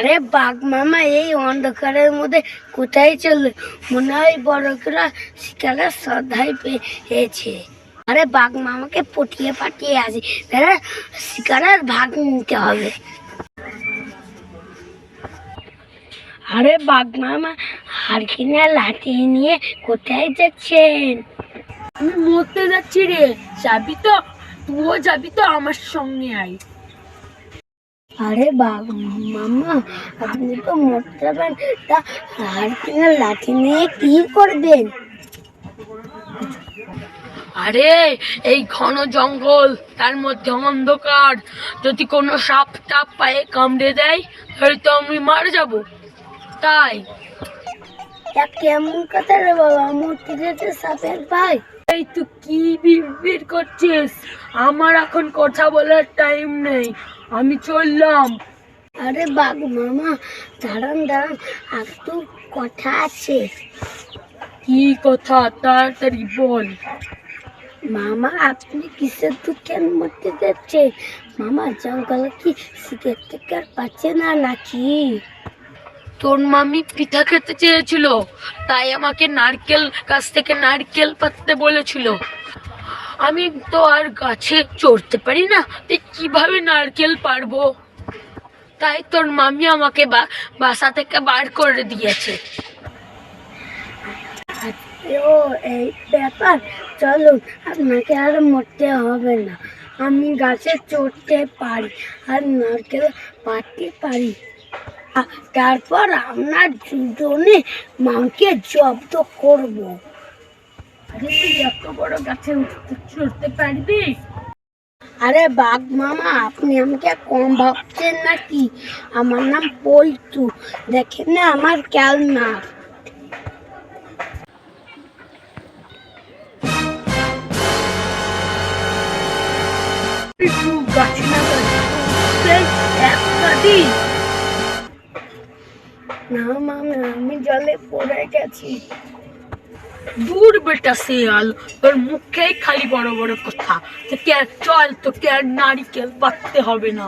আরে বাঘ মামা, এই অন্ধকারের মধ্যে কোথায় চলল? মনে হয় বড়করা শিকারের শ্রদ্ধায় পেয়েছে। আরে বাঘ মামাকে পটিয়ে পাঠিয়ে আসি দাদা শিকারের ভাগ নিতে হবে। আরে বাঘ মামা, হারকিনা লাঠি নিয়ে কোথায় যাচ্ছেন? আমি মরতে যাচ্ছি রে। যাবি তো? তুইও যাবি তো আমার সঙ্গে আয়। আরে বাঘ মামা আপনি তো মরতে যাবেন তা হারকিনা লাঠি নিয়ে কি করবেন? আরে এই ঘন জঙ্গল তার মধ্যে অন্ধকার। যদি কোনো সাপ টাপ পায়ে কামড়ে দেয় তাহলে তো আমি মারা যাব। তাই। তা কেমন কথা রে বাবা মূর্তি যেতে সাপের ভাই এই তুই কি বিড় করছিস? আমার এখন কথা বলার টাইম নেই। আমি চললাম। আরে বাঘ মামা দাঁড়ান দাঁড়ান একটু কথা আছে। কি কথা? তাড়াতাড়ি বল। মামা আপনি কিসের দোকান মধ্যে যাচ্ছে মামা জঙ্গলে কি শিখে টিকার পাচ্ছে না নাকি? তোর মামি পিঠা খেতে চেয়েছিল, তাই আমাকে নারকেল গাছ থেকে নারকেল পাততে বলেছিল। আমি তো আর গাছে চড়তে পারি না তাই কীভাবে নারকেল পারব তাই তোর মামি আমাকে বাসা থেকে বার করে দিয়েছে। ও, এই ব্যাপার, চলুন, আপনাকে আর মরতে হবে না। আমি গাছে চড়তে পারি, আর নারকেল পাড়তে পারি। তারপর আমরা দুজনে মাকে জব্দ করব। আরে এত বড় গাছে চড়তে পারবি? আরে, বাঘ মামা, আপনি আমাকে কম ভাবছেন নাকি? আমার নাম পল্টু। দেখেন না, আমার একটু গাছে না না মামা আমি জলে পড়ে গেছি। দূর বেটা শিয়াল, তোর মুখেই খালি বড় বড় কথা। তো কে চল, তোকে আর নারিকেল পাততে হবে না।